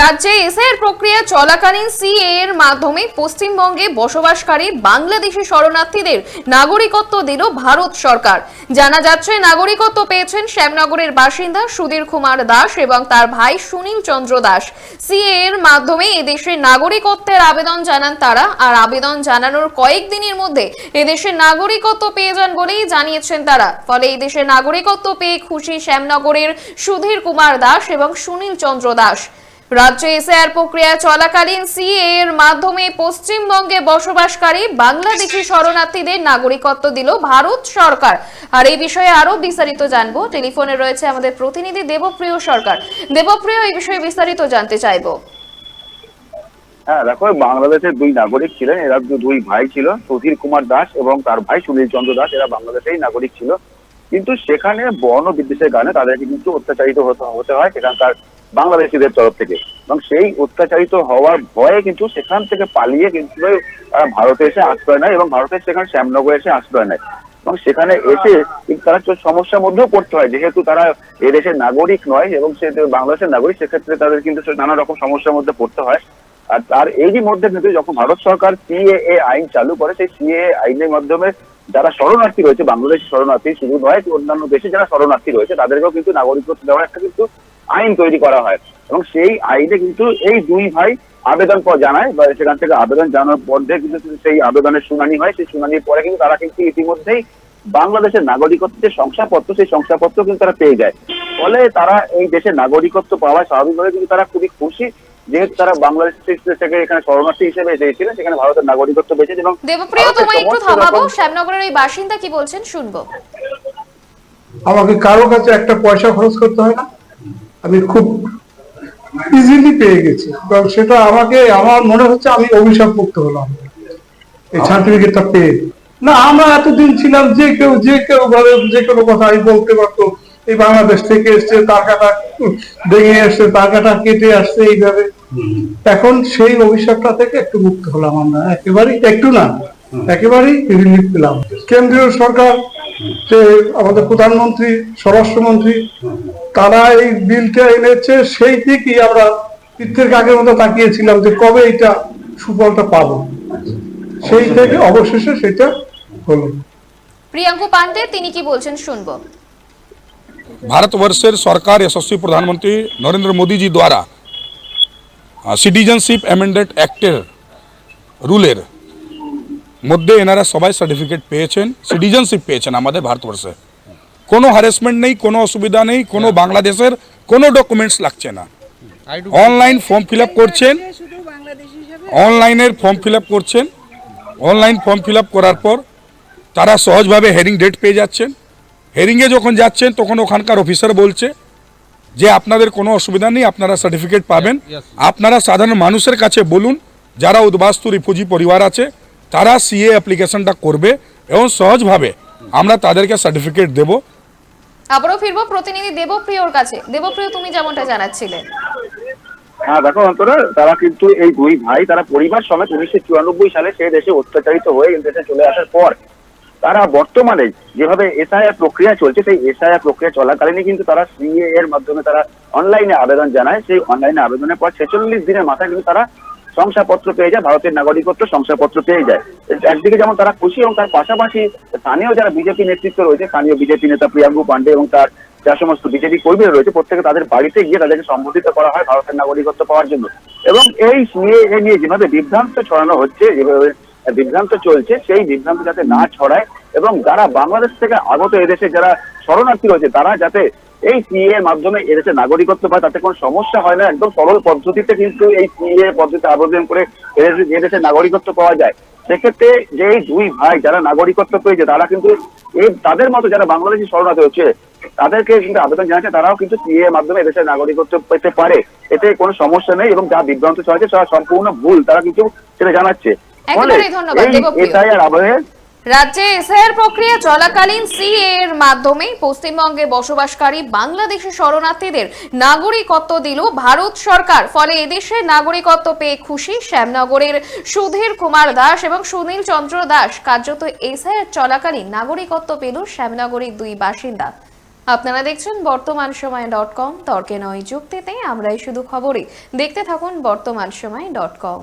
রাজ্যে এসআইআর প্রক্রিয়া চলাকালীন সিএ এর মাধ্যমে পশ্চিমবঙ্গে বসবাসকারী বাংলাদেশি শরণার্থীদের নাগরিকত্ব দিল ভারত সরকার। জানা যাচ্ছে, নাগরিকত্ব পেয়েছেন শ্যামনগরের বাসিন্দা সুধীর কুমার দাস এবং তার ভাই সুনীল চন্দ্র দাস। সিএ এর মাধ্যমে এদেশের নাগরিকত্বের আবেদন জানান তারা আর আবেদন জানানোর কয়েকদিনের মধ্যে এদেশের নাগরিকত্ব পেয়ে যান বলেই জানিয়েছেন তারা। ফলে এদেশে নাগরিকত্ব পেয়ে খুশি শ্যামনগরের সুধীর কুমার দাস এবং সুনীল চন্দ্র দাস। রাজ্যে এসআইআর প্রক্রিয়া চলাকালীন সিএ এর মাধ্যমে পশ্চিমবঙ্গে বসবাসকারী বাংলাদেশি শরণার্থীদের নাগরিকত্ব দিল ভারত সরকার। আর এই বিষয়ে আরও বিস্তারিত জানব। টেলিফোনে রয়েছে আমাদের প্রতিনিধি দেবপ্রিয় সরকার। দেবপ্রিয়, এই বিষয়ে বিস্তারিত জানতে চাইব। হ্যাঁ দেখো, বাংলাদেশের দুই নাগরিক ছিলেন। এরা দুই ভাই ছিল, সুধীর কুমার দাস এবং তার ভাই সুনীল চন্দ্র দাস। এরা বাংলাদেশেই নাগরিক ছিল। কিন্তু সেখানে বর্ণ বিদ্বেষের কারণে তাদেরকে কিন্তু অত্যাচারিত হতে হতে হয় সেখানকার বাংলাদেশিদের তরফ থেকে। এবং সেই অত্যাচারিত হওয়ার ভয়ে কিন্তু সেখান থেকে পালিয়ে কিন্তু ভারতে এসে আশ্রয় নেয় এবং ভারতের সেখানে শ্যামনগরে এসে আশ্রয় নেয়। এবং সেখানে এসে কিন্তু তারা সমস্যার মধ্যেও পড়তে হয়। যেহেতু তারা এদেশের নাগরিক নয় এবং সে বাংলাদেশের নাগরিক, সেক্ষেত্রে তাদের কিন্তু নানা রকম সমস্যার মধ্যে পড়তে হয়। আর তার এরই মধ্যে কিন্তু যখন ভারত সরকার সিএএ আইন চালু করে, সেই সিএএ আইনের মাধ্যমে যারা শরণার্থী রয়েছে, বাংলাদেশি শরণার্থী, শুধু নয়, অন্যান্য দেশে যারা শরণার্থী রয়েছে, তাদেরকেও কিন্তু নাগরিকত্ব দেওয়ার একটা কিন্তু আইন তৈরি করা হয়। এবং সেই আইনে কিন্তু এই দুই ভাই আবেদন জানায়, বা সেখান থেকে আবেদন জানানোর পরে কিন্তু সেই আবেদনের শুনানি হয়। সেই শুনানির পরে কিন্তু তারা কিন্তু ইতিমধ্যেই বাংলাদেশের নাগরিকত্বের শংসাপত্র, সেই শংসাপত্র কিন্তু তারা পেয়ে যায়। ফলে তারা এই দেশের নাগরিকত্ব পাওয়ায় স্বাভাবিকভাবে কিন্তু তারা খুবই খুশি। যেহেতু তারা বাংলাদেশ থেকে এখানে শরণার্থী হিসেবে এসেছিলেন সেখানে ভারতের নাগরিকত্ব পেয়েছে এবং দেবপ্রিয় তোমায় একটু থামাবো। শ্যামনগরের এই বাসিন্দা কি বলছেন? শুনব। আমাকে কারও কাছে একটা পয়সা খরচ করতে হয় না? আমি খুব ইজিলি পেয়ে গেছি। এবং সেটা আমাকে আমার মনে হচ্ছে আমি অভিশাপ মুক্ত হলাম। এই সার্টিফিকেটটা পেয়ে। না আমরা এতদিন ছিলাম যে কেউ যে কেউ ভাবে যে কোনো কথা আমি বলতে পারতো। এই বাংলাদেশ থেকে এসছে তার কাটা ভেঙে এসছে তার কাটা কেটে আসছে এইভাবে। এখন সেই অভিশাপটা থেকে একটু মুক্ত হলাম আমরা। একেবারেই একটু না একেবারেই রিলিফ পেলাম। কেন্দ্রীয় সরকার যে আমাদের প্রধানমন্ত্রী স্বরাষ্ট্রমন্ত্রী তারা এই বিলটা এনেছে সেই থেকেই আমরা তীর্থের কাকের মতো তাকিয়েছিলাম যে কবে এটা সুফলটা পাবো। সেই থেকে অবশেষে সেটা হলো। প্রিয়াঙ্কু পান্ডে তিনি কি বলছেন শুনব? ভারতবর্ষের সরকার যশস্বী প্রধানমন্ত্রী নরেন্দ্র মোদীজি দ্বারা সিটিজেনশিপ অ্যামেন্ডেড অ্যাক্টের রুলের মধ্যে এনারা সবাই সার্টিফিকেট পেয়েছেন সিটিজেনশিপ পেয়েছেন আমাদের ভারতবর্ষে। কোনো হ্যারাসমেন্ট নেই, কোনো অসুবিধা নেই, কোনো বাংলাদেশের কোনো ডকুমেন্টস লাগছে না। অনলাইন ফর্ম ফিল করছেন অনলাইনের ফর্ম ফিল করছেন অনলাইন ফর্ম ফিল করার পর তারা সহজভাবে হেরিং ডেট পেয়ে যাচ্ছেন। হেরিংয়ে যখন যাচ্ছেন তখন ওখানকার অফিসার বলছে যে আপনাদের কোনো অসুবিধা নেই আপনারা সার্টিফিকেট পাবেন। আপনারা সাধারণ মানুষের কাছে বলুন যারা উদ্বাস্তু রিফিউজি পরিবার আছে তারা সিএ অ্যাপ্লিকেশনটা করবে এবং সহজভাবে আমরা তাদেরকে সার্টিফিকেট দেব। আবারও ফিরবো প্রতিনিধি দেবপ্রিয়র কাছে। দেবপ্রিয় তুমি যেমনটা জানাচ্ছিলে। হ্যাঁ দেখো অন্তরা তারা কিন্তু এই দুই ভাই তারা পরিবার সমেত উনিশশো চুরানব্বই সালে সে দেশে অত্যাচারিত হয়ে দেশে চলে আসার পর তারা বর্তমানে যেভাবে এসআইআর প্রক্রিয়া চলছে, সেই এসআইআর প্রক্রিয়া চলাকালীনই কিন্তু তারা সিএ এর মাধ্যমে তারা অনলাইনে আবেদন জানায়। সেই অনলাইনে আবেদনের পর ছেচল্লিশ দিনের মাথায় কিন্তু তারা শংসাপত্র পেয়ে যায়, ভারতের নাগরিকত্ব শংসাপত্র পেয়ে যায়। একদিকে যেমন তারা খুশি এবং তার পাশাপাশি স্থানীয় যারা বিজেপি নেতৃত্ব রয়েছে, স্থানীয় বিজেপি নেতা প্রিয়াঙ্কু পান্ডে এবং তার যা সমস্ত বিজেপি কর্মীরা রয়েছে, প্রত্যেকে তাদের বাড়িতে গিয়ে তাদেরকে সম্বোধিত করা হয় ভারতের নাগরিকত্ব পাওয়ার জন্য। এবং এই সিএ নিয়ে যেভাবে বিভ্রান্ত ছড়ানো হচ্ছে, যেভাবে বিভ্রান্ত চলছে, সেই বিভ্রান্ত যাতে না ছড়ায় এবং যারা বাংলাদেশ থেকে আগত এদেশে যারা শরণার্থী রয়েছে, তারা যাতে এই সিএ মাধ্যমে এদেশে নাগরিকত্ব পায়, তাতে কোনো সমস্যা হয় না। একদম সরল পদ্ধতিতে কিন্তু এই সিএ পদ্ধতিতে আবেদন করে এদেশে নাগরিকত্ব পাওয়া যায়। সেক্ষেত্রে যে এই দুই ভাই যারা নাগরিকত্ব পেয়েছে, তারা কিন্তু এই তাদের মতো যারা বাংলাদেশি শরণার্থী হচ্ছে, তাদেরকে কিন্তু আবেদন জানাচ্ছে, তারাও কিন্তু সিএ মাধ্যমে এদেশে নাগরিকত্ব পেতে পারে। এতে কোনো সমস্যা নেই এবং যা বিভ্রান্ত চলছে সেটা সম্পূর্ণ ভুল, তারা কিন্তু সেটা জানাচ্ছে। একেবারেই ধন্যবাদ, এই দেবপ্রিয়। রাজ্যে এসআইআর প্রক্রিয়া চলাকালীন সিএ এর মাধ্যমে পশ্চিমবঙ্গে বসবাসকারী বাংলাদেশি শরণার্থীদের নাগরিকত্ব দিল ভারত সরকার। ফলে এদেশে নাগরিকত্ব পেয়ে খুশি শ্যামনগরের সুধীর কুমার দাস এবং সুনীল চন্দ্র দাস। কার্যত এসআইআর চলাকালীন নাগরিকত্ব পেল শ্যামনগরের দুই বাসিন্দা। আপনারা দেখছেন বর্তমান সময় ডট কম। তর্কে নয় যুক্তিতে আমরাই শুধু খবরে দেখতে থাকুন বর্তমান সময় ডট কম।